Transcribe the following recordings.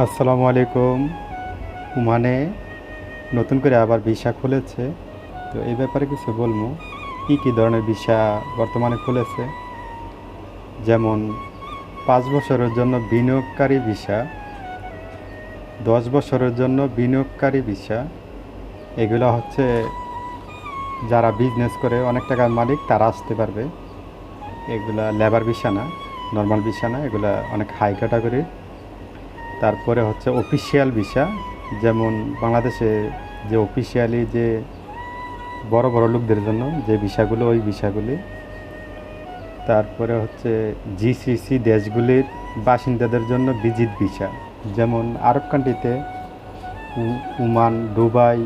আসসালামু আলাইকুম। ওমানে নতুন করে আবার ভিসা খুলেছে। তো এই ব্যাপারে কিছু বলব। কী কী ধরনের ভিসা বর্তমানে খুলেছে? যেমন, পাঁচ বছরের জন্য বিনিয়োগকারী ভিসা, দশ বছরের জন্য বিনিয়োগকারী ভিসা। এগুলো হচ্ছে যারা বিজনেস করে, অনেক টাকার মালিক, তারা আসতে পারবে। এগুলা লেবার ভিসা না নর্মাল ভিসা না, এগুলা অনেক হাই ক্যাটাগরির তারপরে হচ্ছে অফিসিয়াল ভিসা যেমন বাংলাদেশে যে অফিসিয়ালি যে বড় বড় লোকদের জন্য যে ভিসাগুলো ওই ভিসাগুলি তারপরে হচ্ছে জিসিসি দেশগুলির বাসিন্দাদের জন্য ভিজিট ভিসা যেমন আরব কান্ট্রিতে উ- Oman, Dubai,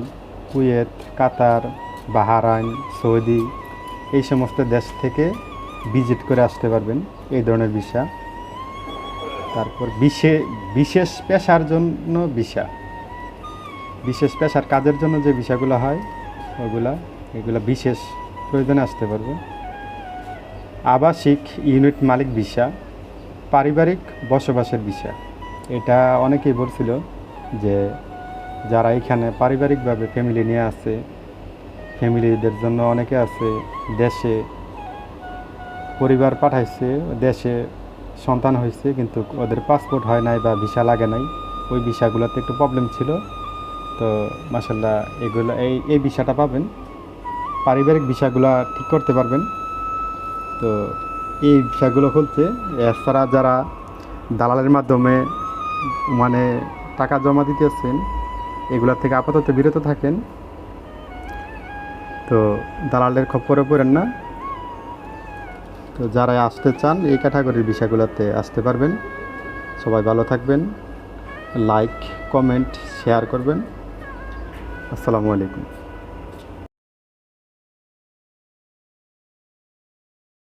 Kuwait, Qatar, Bahrain, Saudi, এই সমস্ত দেশ থেকে ভিজিট করে আসতে পারবেন এই ধরনের ভিসা তারপর বিশে বিশেষ পেশার জন্য ভিসা বিশেষ পেশার কাজের জন্য যে ভিসাগুলো হয়, ওগুলা, এগুলা বিশেষ প্রয়োজনে আসতে পারবে। আবাসিক ইউনিট মালিক ভিসা পারিবারিক বসবাসের ভিসা এটা অনেকেই বলছিল যে যারা এখানে পারিবারিকভাবে ফ্যামিলি নিয়ে আছে, ফ্যামিলিদের জন্য অনেকে আছে, দেশে পরিবার পাঠাইছে, দেশে সন্তান হয়েছে, কিন্তু ওদের পাসপোর্ট হয় নাই বা ভিসা লাগে নাই। ওই ভিসাগুলোতে একটু প্রবলেম ছিল। তো মাসাল্লাহ এগুলো, এই এই ভিসাটা পাবেন। পারিবারিক ভিসাগুলো ঠিক করতে পারবেন। তো এই ভিসাগুলো খুলছে এছাড়া যারা দালালের মাধ্যমে মানে টাকা জমা দিতেছেন, এগুলা থেকে আপাতত বিরত থাকেন। তো দালালের খপ্পরে পড়েন না। তো যারা আসতে চান, এই ক্যাটাগরির বিষয়গুলোতে আসতে পারবেন। সবাই ভালো থাকবেন লাইক কমেন্ট শেয়ার করবেন। আসসালামু আলাইকুম।